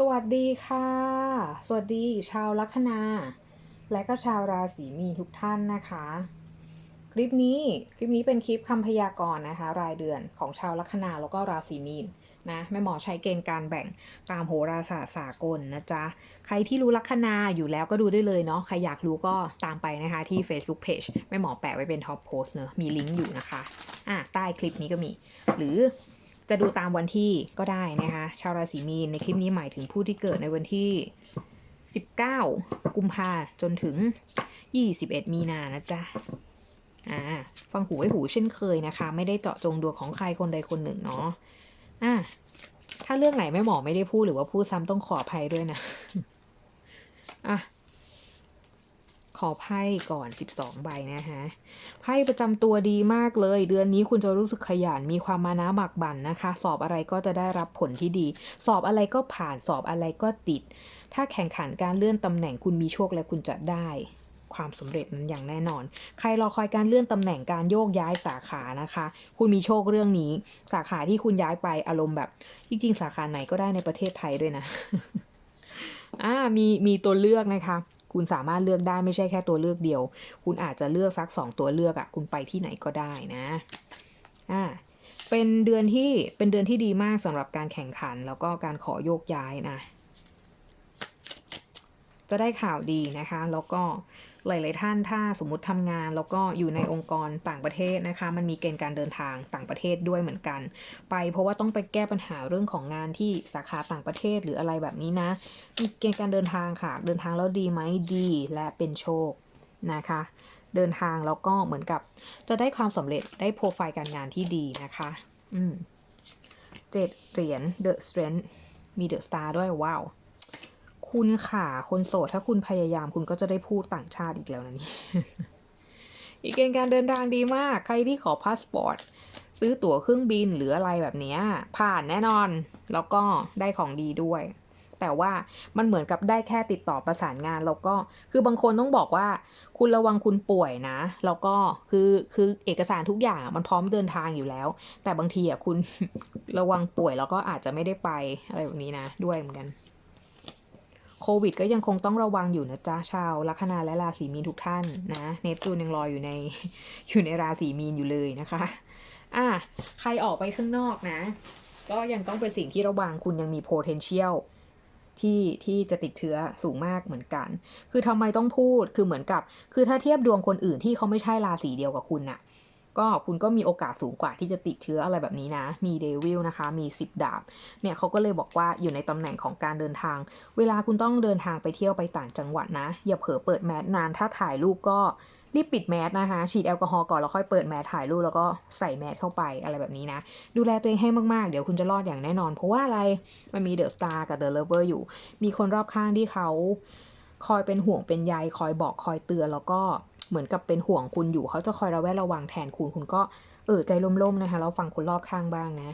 สวัสดีค่ะ สวัสดีชาวลัคนา และก็ชาวราศีมีนทุกท่านนะคะ คลิปนี้คลิปนี้เป็นคลิปคำพยากรณ์นะคะ รายเดือนของชาวลัคนาแล้วก็ราศีมีนนะแม่หมอใช้เกณฑ์การแบ่งตามโหราศาสตร์สากลนะจ๊ะ ใครที่รู้ลัคนาอยู่แล้วก็ดูได้เลยเนาะใครอยากรู้ก็ตามไปนะคะที่ Facebook Page แม่หมอแปะไว้เป็นท็อปโพสเนอะมีลิงก์อยู่นะคะอะใต้คลิปนี้ก็มี หรือ จะดูตามวันที่ก็ได้นะคะ ชาวราศีมีนในคลิปนี้หมายถึงผู้ที่เกิดในวันที่ 19 กุมภาจนถึง 21 มีนานะจ๊ะอ่าฟังหูไว้หูเช่นเคยนะคะ ไม่ได้เจาะจงดวงของใครคนใดคนหนึ่งเนาะอ่าถ้าเรื่องไหนแม่หมอไม่ได้พูดหรือว่าพูดซ้ำต้องขออภัยด้วยนะอะ ขอไพ่ก่อน 12 ใบนะคะไพ่ประจำตัวดีมากเลย เดือนนี้คุณจะรู้สึกขยันมีความมานะหมักบั่นนะคะ สอบอะไรก็จะได้รับผลที่ดี สอบอะไรก็ผ่านสอบอะไรก็ติด ถ้าแข่งขันการเลื่อนตำแหน่งคุณมีโชคและคุณจะได้ความสำเร็จนั้นอย่างแน่นอน ใครรอคอยการเลื่อนตำแหน่งการโยกย้ายสาขานะคะ คุณมีโชคเรื่องนี้ สาขาที่คุณย้ายไปอารมณ์แบบ จริง ๆ สาขาไหนก็ได้ในประเทศไทยด้วยนะ อ่ามีมีตัวเลือกนะคะ คุณสามารถเลือกได้ไม่ใช่แค่ตัวเลือกเดียว คุณอาจจะเลือกสักสองตัวเลือกอะ่ะ คุณไปที่ไหนก็ได้นะอ่าเป็นเดือนที่เป็นเดือนที่ดีมากสำหรับการแข่งขัน แล้วก็การขอโยกย้ายนะ จะได้ข่าวดีนะคะ แล้วก็ หลาย ๆ ท่านถ้าสมมติทำงาน แล้วก็อยู่ในองค์กรต่างประเทศนะคะ มันมีเกณฑ์การเดินทางต่างประเทศด้วยเหมือนกัน ไปเพราะว่าต้องไปแก้ปัญหาเรื่องของงานที่สาขาต่างประเทศหรืออะไรแบบนี้นะมีเกณฑ์การเดินทางค่ะ เดินทางแล้วดีไหมดีและเป็นโชคนะคะ เดินทางแล้วก็เหมือนกับ จะได้ความสำเร็จได้โปรไฟล์การงานที่ดีนะคะ อืมเจ็ดเหรียญ The Strength มี The Star ด้วยว้าว คุณค่ะคนโสดถ้าคุณพยายามคุณก็จะได้พูดต่างชาติอีกแล้วนะนี่อีกเกณฑ์การเดินทางดีมาก ใครที่ขอพาสปอร์ตซื้อตั๋วเครื่องบินหรืออะไรแบบนี้ผ่านแน่นอน แล้วก็ได้ของดีด้วย แต่ว่ามันเหมือนกับได้แค่ติดต่อประสานงานแล้วก็คือบางคนต้องบอกว่า คุณระวังคุณป่วยนะ แล้วก็คือคือเอกสารทุกอย่างมันพร้อมเดินทางอยู่แล้ว แต่บางทีอะคุณระวังป่วยแล้วก็อาจจะไม่ได้ไปอะไรแบบนี้นะ ด้วยเหมือนกัน โควิดก็ยังคงต้องระวังอยู่นะจ๊ะชาวลัคนาและราศีมีนทุกท่านนะเนปจูนยังรอยอยู่ในอยู่ในราศีมีนอยู่เลยนะคะอะใครออกไปข้างนอกนะ ก็ยังต้องเป็นสิ่งที่ระวังคุณยังมี potential ที่ที่จะติดเชื้อสูงมากเหมือนกัน คือทำไมต้องพูด คือเหมือนกับ คือถ้าเทียบดวงคนอื่นที่เขาไม่ใช่ราศีเดียวกับคุณน่ะ ก็คุณก็มีโอกาสสูงกว่าที่จะติดเชื้ออะไรแบบนี้นะ มีเดวิลนะคะ มีสิบดาบ เนี่ยเขาก็เลยบอกว่าอยู่ในตำแหน่งของการเดินทาง เวลาคุณต้องเดินทางไปเที่ยวไปต่างจังหวัดนะ อย่าเผลอเปิดแมสนาน ถ้าถ่ายรูปก็รีบปิดแมสนะคะ ฉีดแอลกอฮอล์ก่อนแล้วค่อยเปิดแมสถ่ายรูปแล้วก็ใส่แมสเข้าไปอะไรแบบนี้นะ ดูแลตัวเองให้มาก ๆ เดี๋ยวคุณจะรอดอย่างแน่นอน เพราะว่าอะไรมันมีเดอะสตาร์กับเดอะเลเวอร์อยู่ มีคนรอบข้างที่เขาคอยเป็นห่วงเป็นใยคอยบอกคอยเตือนแล้วก็ เหมือนกับเป็นห่วงคุณอยู่เขาจะคอยระแวดระวังแทนคุณคุณก็เออใจล่มๆนะคะแล้วฟังคนรอบข้างบ้างนะ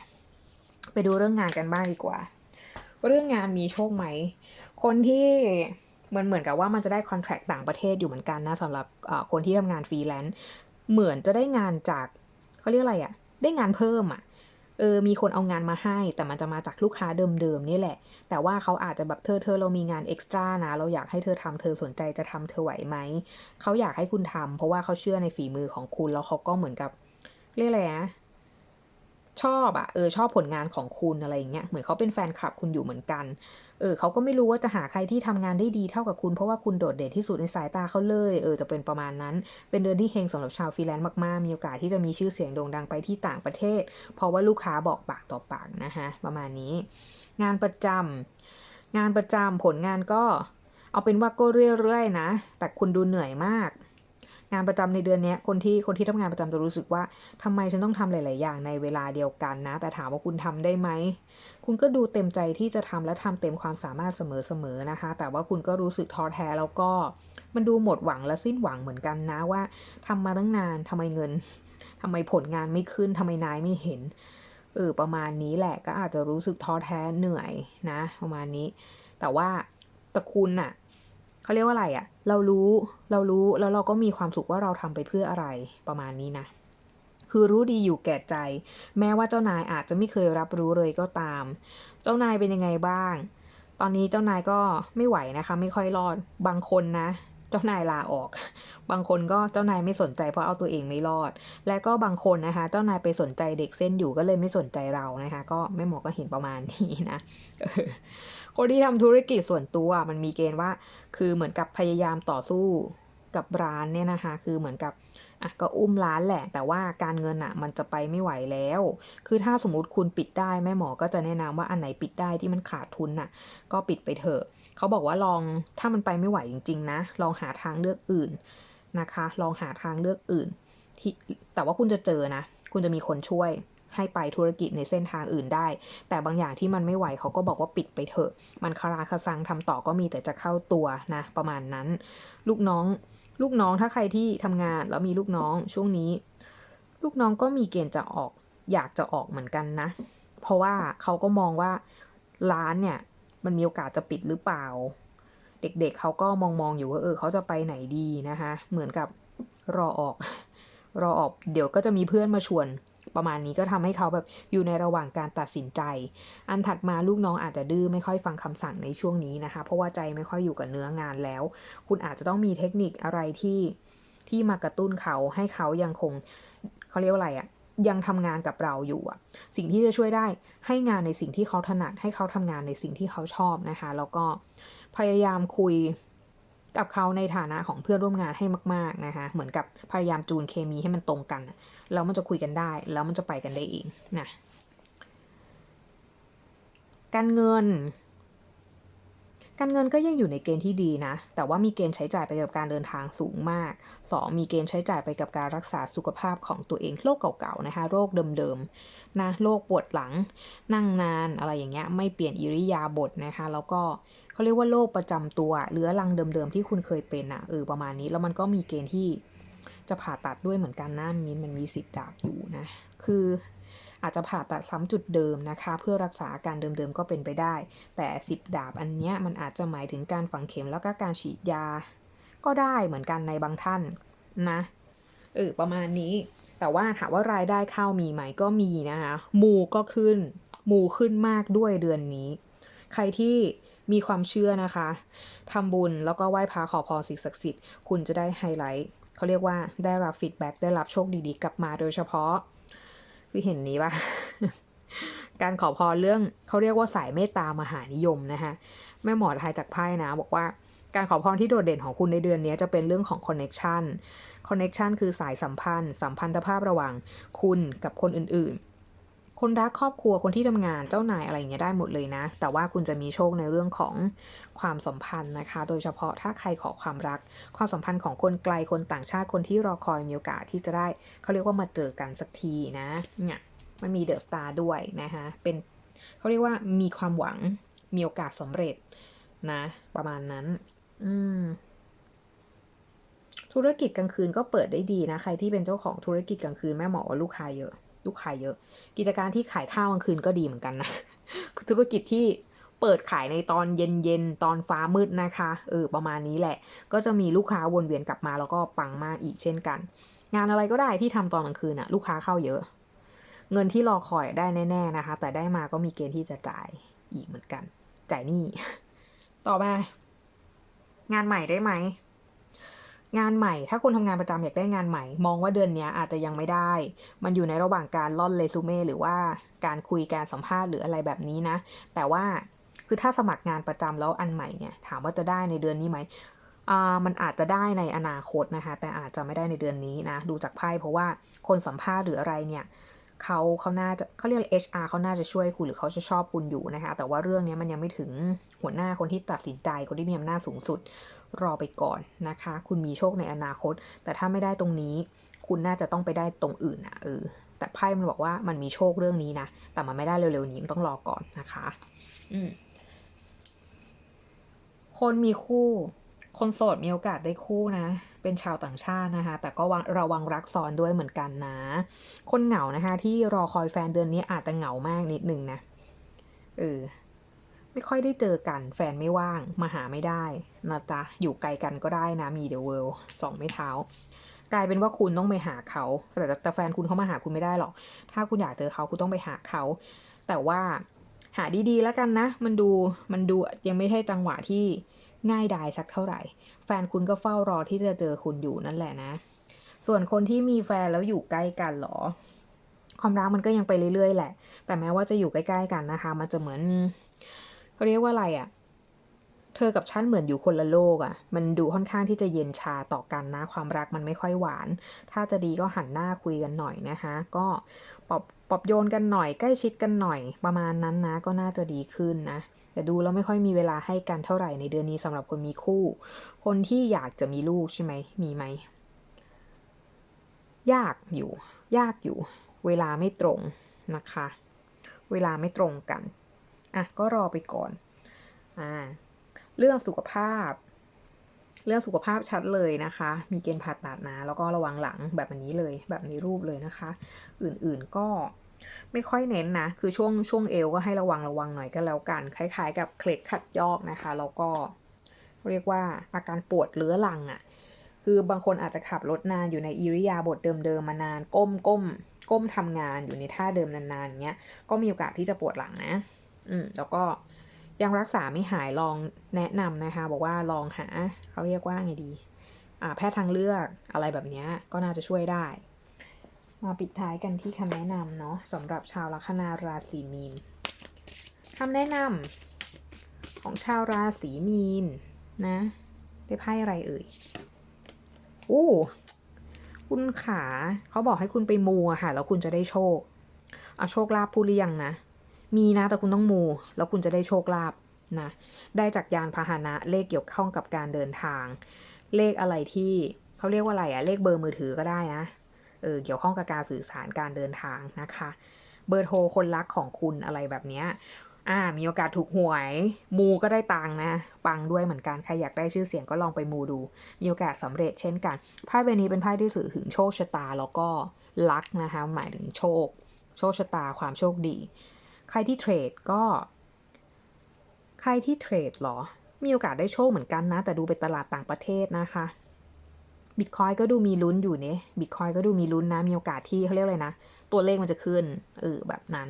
ไปดูเรื่องงานกันบ้างดีกว่า เรื่องงานมีโชคไหม คนที่เหมือนเหมือนกับว่ามันจะได้คอนแท c t ต่างประเทศอยู่เหมือนกันนะสำหรับคนที่ทำงานฟรีแลนซ์เหมือนจะได้งานจากเขาเรียกอะไรอะได้งานเพิ่มอะ เออมีคนเอางานมาให้ แต่มันจะมาจากลูกค้าเดิมๆนี่แหละ แต่ว่าเขาอาจจะแบบเธอเธอเรามีงานเอ็กซ์ตร้านะ เราอยากให้เธอทำเธอสนใจจะทำเธอไหวไหม เขาอยากให้คุณทำเพราะว่าเขาเชื่อในฝีมือของคุณแล้วเขาก็เหมือนกับเรียกอะไรนะ ชอบอะเออชอบผลงานของคุณอะไรอย่างเงี้ยเหมือนเขาเป็นแฟนคลับคุณอยู่เหมือนกัน เออเขาก็ไม่รู้ว่าจะหาใครที่ทำงานได้ดีเท่ากับคุณเพราะว่าคุณโดดเด่นที่สุดในสายตาเขาเลยเออจะเป็นประมาณนั้น เป็นเดือนที่เฮงสำหรับชาวฟรีแลนซ์มากๆ มีโอกาสที่จะมีชื่อเสียงโด่งดังไปที่ต่างประเทศ เพราะว่าลูกค้าบอกปากต่อปากนะคะประมาณนี้ งานประจำงานประจำผลงานก็ เอาเป็นว่าก็เรื่อยๆนะ แต่คุณดูเหนื่อยมาก งานประจำในเดือนนี้คนที่คนที่ทำงานประจำจะรู้สึกว่าทำไมฉันต้องทำหลาย ๆ อย่างในเวลาเดียวกันนะ แต่ถามว่าคุณทำได้ไหม คุณก็ดูเต็มใจที่จะทำและทำเต็มความสามารถเสมอ ๆ นะคะ แต่ว่าคุณก็รู้สึกท้อแท้แล้วก็มันดูหมดหวังและสิ้นหวังเหมือนกันนะว่าทำมาตั้งนานทำไมเงินทำไมผลงานไม่ขึ้นทำไมนายไม่เห็นเออประมาณนี้แหละก็อาจจะรู้สึกท้อแท้เหนื่อยนะ ประมาณนี้ แต่ว่าแต่คุณน่ะ เขาเรียกว่าอะไรอะ่ะเรารู้เรารู้แล้วเราก็มีความสุขว่าเราทำไปเพื่ออะไรประมาณนี้นะคือรู้ดีอยู่แก่ใจ แม้ว่าเจ้านายอาจจะไม่เคยรับรู้เลยก็ตาม เจ้านายเป็นยังไงบ้าง ตอนนี้เจ้านายก็ไม่ไหวนะคะ ไม่ค่อยรอดบางคนนะ เจ้านายลาออก บางคนก็เจ้านายไม่สนใจเพราะเอาตัวเองไม่รอด และก็บางคนนะคะ เจ้านายไปสนใจเด็กเส้นอยู่ก็เลยไม่สนใจเรานะคะ ก็แม่หมอก็เห็นประมาณนี้นะคนที่ทำธุรกิจส่วนตัวมันมีเกณฑ์ว่า คือเหมือนกับพยายามต่อสู้กับร้านเนี่ยนะคะ คือเหมือนกับอะก็อุ้มร้านแหละ แต่ว่าการเงินอะ มันจะไปไม่ไหวแล้ว คือถ้าสมมติคุณปิดได้แม่หมอก็จะแนะนำว่าอันไหนปิดได้ที่มันขาดทุนน่ะ ก็ปิดไปเถอะ เขาบอกว่าลองถ้ามันไปไม่ไหวจริง ๆ นะ ลองหาทางเลือกอื่นนะคะ ลองหาทางเลือกอื่นที่แต่ว่าคุณจะเจอนะ คุณจะมีคนช่วยให้ไปธุรกิจในเส้นทางอื่นได้ แต่บางอย่างที่มันไม่ไหวเขาก็บอกว่าปิดไปเถอะ มันคาราคาซังทำต่อก็มีแต่จะเข้าตัวนะ ประมาณนั้น ลูกน้อง ลูกน้องถ้าใครที่ทำงานแล้วมีลูกน้องช่วงนี้ ลูกน้องก็มีเกณฑ์จะออก อยากจะออกเหมือนกันนะ เพราะว่าเขาก็มองว่าร้านเนี่ย มันมีโอกาสจะปิดหรือเปล่า เด็กๆเเขาก็มองมองอยู่ว่าเออเขาจะไปไหนดีนะคะ เหมือนกับรอออก รอออกเดี๋ยวก็จะมีเพื่อนมาชวน ประมาณนี้ก็ทำให้เขาแบบอยู่ในระหว่างการตัดสินใจ อันถัดมาลูกน้องอาจจะดื้อไม่ค่อยฟังคำสั่งในช่วงนี้นะคะ เพราะว่าใจไม่ค่อยอยู่กับเนื้องานแล้ว คุณอาจจะต้องมีเทคนิคอะไรที่ที่มากระตุ้นเขาให้เขายังคงเขาเรียกว่าอะไรอะ ยังทำงานกับเราอยู่อะสิ่งที่จะช่วยได้ให้งานในสิ่งที่เขาถนัดให้เขาทำงานในสิ่งที่เขาชอบนะคะ แล้วก็พยายามคุยกับเขาในฐานะของเพื่อนร่วมงานให้มาก ๆ นะคะ เหมือนกับพยายามจูนเคมีให้มันตรงกัน แล้วมันจะคุยกันได้ แล้วมันจะไปกันได้เองนะ การเงิน การเงินก็ยังอยู่ในเกณฑ์ที่ดีนะ แต่ว่ามีเกณฑ์ใช้จ่ายไปกับการเดินทางสูงมาก 2. มีเกณฑ์ใช้จ่ายไปกับการรักษาสุขภาพของตัวเองโรคเก่าๆนะคะ โรคเดิมๆนะโรคปวดหลัง นั่งนานอะไรอย่างเงี้ยไม่เปลี่ยนอิริยาบถนะคะ แล้วก็เขาเรียกว่าโรคประจำตัวเรื้อรังเดิมๆที่คุณเคยเป็นอะ่ะเออประมาณนี้แล้วมันก็มีเกณฑ์ที่จะผ่าตัดด้วยเหมือนกันนะมินมันมีสิบดาบอยู่นะ คือ อาจจะผ่าตัดซ้ำจุดเดิมนะคะ เพื่อรักษาอาการเดิมๆก็เป็นไปได้ แต่สิบดาบอันเนี้ยมันอาจจะหมายถึงการฝังเข็มแล้วก็การฉีดยา ก็ได้เหมือนกันในบางท่านนะเออประมาณนี้ แต่ว่าถามว่ารายได้เข้ามีไหมก็มีนะคะมูก็ขึ้น มูขึ้นมากด้วยเดือนนี้ ใครที่มีความเชื่อนะคะทำบุญแล้วก็ไหว้พระขอพรสิ่งศักดิ์สิทธิ์คุณจะได้ไฮไลท์เขาเรียกว่าได้รับฟีดแบ็กได้รับโชคดีๆ กลับมาโดยเฉพาะ คือเห็นนี้ปะการขอพรเรื่องเขาเรียกว่าสายเมตตามหานิยมนะคะแม่หมอทายจากไพ่นะ บอกว่าการขอพรที่โดดเด่นของคุณในเดือนนี้จะเป็นเรื่องของคอนเน็ชันคอนเน็ชันคือสายสัมพันธ์ สัมพันธภาพระหว่างคุณกับคนอื่นๆ คนรักครอบครัวคนที่ทำงานเจ้านายอะไรอย่างเงี้ยได้หมดเลยนะ แต่ว่าคุณจะมีโชคในเรื่องของความสัมพันธ์นะคะ โดยเฉพาะถ้าใครขอความรัก ความสัมพันธ์ของคนไกลคนต่างชาติคนที่รอคอยมีโอกาสที่จะได้เขาเรียกว่ามาเจอกันสักทีนะเนี่ยมันมีเดอะสตาร์ด้วยนะคะเป็นเขาเรียกว่ามีความหวังมีโอกาสสำเร็จนะ ประมาณนั้น อืมธุรกิจกลางคืนก็เปิดได้ดีนะ ใครที่เป็นเจ้าของธุรกิจกลางคืนแม่หมอว่าลูกค้าเยอะ ลูกค้าเยอะ กิจการที่ขายข้าวกลางคืนก็ดีเหมือนกันนะธุรกิจที่เปิดขายในตอนเย็นๆ ตอนฟ้ามืดนะคะเออประมาณนี้แหละ ก็จะมีลูกค้าวนเวียนกลับมาแล้วก็ปังมากอีกเช่นกัน งานอะไรก็ได้ที่ทำตอนกลางคืนอะลูกค้าเข้าเยอะ เงินที่รอคอยได้แน่ๆนะคะ แต่ได้มาก็มีเกณฑ์ที่จะจ่ายอีกเหมือนกัน จ่ายหนี้ต่อมางานใหม่ได้ไหม งานใหม่ ถ้าคุณทำงานประจำอยากได้งานใหม่ มองว่าเดือนนี้อาจจะยังไม่ได้ มันอยู่ในระหว่างการล่อนเรซูเม่หรือว่าการคุยการสัมภาษณ์หรืออะไรแบบนี้นะ แต่ว่าคือถ้าสมัครงานประจำแล้วอันใหม่เนี่ย ถามว่าจะได้ในเดือนนี้ไหมอ่ามันอาจจะได้ในอนาคตนะคะ แต่อาจจะไม่ได้ในเดือนนี้นะ ดูจากไพ่เพราะว่าคนสัมภาษณ์หรืออะไรเนี่ย เขาเขาน่าจะเขาเรียก HR เขาน่าจะช่วยคุณหรือเขาจะชอบคุณอยู่นะคะแต่ว่าเรื่องนี้มันยังไม่ถึงหัวหน้าคนที่ตัดสินใจคนที่มีอำนาจสูงสุดรอไปก่อนนะคะ คุณมีโชคในอนาคต แต่ถ้าไม่ได้ตรงนี้ คุณน่าจะต้องไปได้ตรงอื่นนะเออแต่ไพ่มันบอกว่ามันมีโชคเรื่องนี้นะแต่มันไม่ได้เร็วๆนี้มันต้องรอก่อนนะคะ อืมคนมีคู่ คนโสดมีโอกาสได้คู่นะ เป็นชาวต่างชาตินะคะ แต่ก็ระวังรักซ้อนด้วยเหมือนกันนะ คนเหงานะคะ ที่รอคอยแฟนเดือนนี้อาจจะเหงามากนิดนึงนะ เออ ไม่ค่อยได้เจอกัน แฟนไม่ว่าง มาหาไม่ได้นะจ๊ะ อยู่ไกลกันก็ได้นะ มีเด e เวิลด์สองไม่เท้า กลายเป็นว่าคุณต้องไปหาเขา แต่แต่แฟนคุณเขามาหาคุณไม่ได้หรอก ถ้าคุณอยากเจอเขาคุณต้องไปหาเขา แต่ว่าหาดีๆแล้วกันนะ มันดู มันดูยังไม่ใช่จังหวะที่ ง่ายดายสักเท่าไหร่ แฟนคุณก็เฝ้ารอที่จะเจอคุณอยู่นั่นแหละนะ ส่วนคนที่มีแฟนแล้วอยู่ใกล้กันเหรอ ความรักมันก็ยังไปเรื่อยๆแหละ แต่แม้ว่าจะอยู่ใกล้ๆกันนะคะ มันจะเหมือนเขาเรียกว่าอะไรอะ่ะเธอกับฉันเหมือนอยู่คนละโลกอะ่ะ มันดูค่อนข้างที่จะเย็นชาต่อกันนะ ความรักมันไม่ค่อยหวาน ถ้าจะดีก็หันหน้าคุยกันหน่อยนะคะ ก็ปรับ ปรับโยนกันหน่อยใกล้ชิดกันหน่อยประมาณนั้นนะ ก็น่าจะดีขึ้นนะ แต่ดูแล้วไม่ค่อยมีเวลาให้กันเท่าไหร่ในเดือนนี้สำหรับคนมีคู่ คนที่อยากจะมีลูกใช่ไหมมีไหมยากอยู่ ยากอยู่ เวลาไม่ตรงนะคะ เวลาไม่ตรงกันอะก็รอไปก่อนอ่าเรื่องสุขภาพ เรื่องสุขภาพชัดเลยนะคะ มีเกณฑ์ผ่าตัดนะ แล้วก็ระวังหลังแบบนี้เลย แบบในรูปเลยนะคะ อื่นๆก็ ไม่ค่อยเน้นนะ คือช่วงช่วงเอวก็ให้ระวังระวังหน่อยก็แล้วกัน คล้าย ๆ กับเคล็ดขัดยอกนะคะ แล้วก็เรียกว่าอาการปวดเรื้อรังอะ่ะ คือบางคนอาจจะขับรถนานอยู่ในอิริยาบถเดิมๆมานาน ก้มก้มก้มทำงานอยู่ในท่าเดิมนานๆเงี้ย ก็มีโอกาสที่จะปวดหลังนะ อืม แล้วก็ยังรักษาไม่หายลองแนะนำนะคะ บอกว่าลองหาเขาเรียกว่าไงดี อ่า แพทย์ทางเลือกอะไรแบบเนี้ยก็น่าจะช่วยได้ มาปิดท้ายกันที่คำแนะนำเนาะสำหรับชาวลัคนาราศีมีนคำแนะนำของชาวราศีมีนนะ ได้ไพ่อะไรเอ่ยอู้คุณขาเขาบอกให้คุณไปมูอะค่ะ แล้วคุณจะได้โชคเอาโชคลาภพูดหรือยังนะ มีนะแต่คุณต้องมู แล้วคุณจะได้โชคลาภนะ ได้จากยานพาหนะเลขเกี่ยวข้องกับการเดินทาง เลขอะไรที่เขาเรียกว่าอะไรอะเลขเบอร์มือถือก็ได้นะ เออเกี่ยวข้องกับการสื่อสารการเดินทางนะคะ เบอร์โทรคนรักของคุณอะไรแบบเนี้ยอ่ามีโอกาสถูกหวย มูก็ได้ตังนะปังด้วยเหมือนกัน ใครอยากได้ชื่อเสียงก็ลองไปมูดู มีโอกาสสำเร็จเช่นกันไพ่ใบนี้เป็นไพ่ที่สื่อถึงโชคชะตาแล้วก็ลักนะคะ หมายถึงโชค โชคชะตาความโชคดี ใครที่เทรดก็ ใครที่เทรดเหรอ มีโอกาสได้โชคเหมือนกันนะ แต่ดูเป็นตลาดต่างประเทศนะคะ บิตคอยก็ดูมีลุ้นอยู่เนี่ยบิตคอยก็ดูมีลุ้นนะ มีโอกาสที่เขาเรียกอะไรนะ ตัวเลขมันจะขึ้น เออ แบบนั้น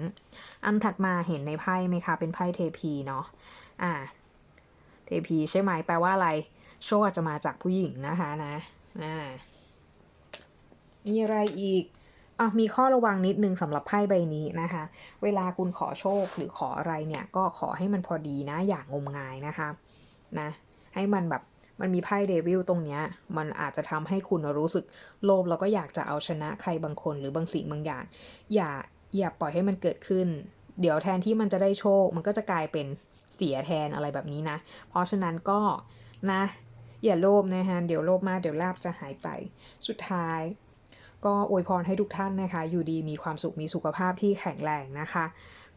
อันถัดมาเห็นในไพ่ไหมคะ เป็นไพ่เทพีเนาะ อ่า เทพีใช่ไหม แปลว่าอะไร โชคอาจจะมาจากผู้หญิงนะคะนะ อ่า มีอะไรอีกอะมีข้อระวังนิดนึงสำหรับไพ่ใบนี้นะคะ เวลาคุณขอโชคหรือขออะไรเนี่ย ก็ขอให้มันพอดีนะ อย่างงมงายนะคะ นะ ให้มันแบบ มันมีไพ่เดวิลตรงเนี้ยมันอาจจะทำให้คุณรู้สึกโลภแล้วก็อยากจะเอาชนะใครบางคนหรือบางสิ่งบางอย่าง อย่าอย่าปล่อยให้มันเกิดขึ้น เดี๋ยวแทนที่มันจะได้โชค มันก็จะกลายเป็นเสียแทนอะไรแบบนี้นะ เพราะฉะนั้นก็นะ อย่าโลภนะฮะเดี๋ยวโลภมากเดี๋ยวลาบจะหายไป สุดท้ายก็อวยพรให้ทุกท่านนะคะ อยู่ดีมีความสุขมีสุขภาพที่แข็งแรงนะคะ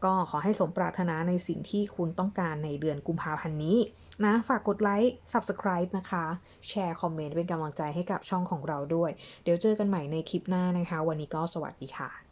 ก็ขอให้สมปรารถนาในสิ่งที่คุณต้องการในเดือนกุมภาพันธ์นี้นะ ฝากกดไลค์ Subscribe นะคะ แชร์คอมเมนต์เป็นกำลังใจให้กับช่องของเราด้วย เดี๋ยวเจอกันใหม่ในคลิปหน้านะคะ วันนี้ก็สวัสดีค่ะ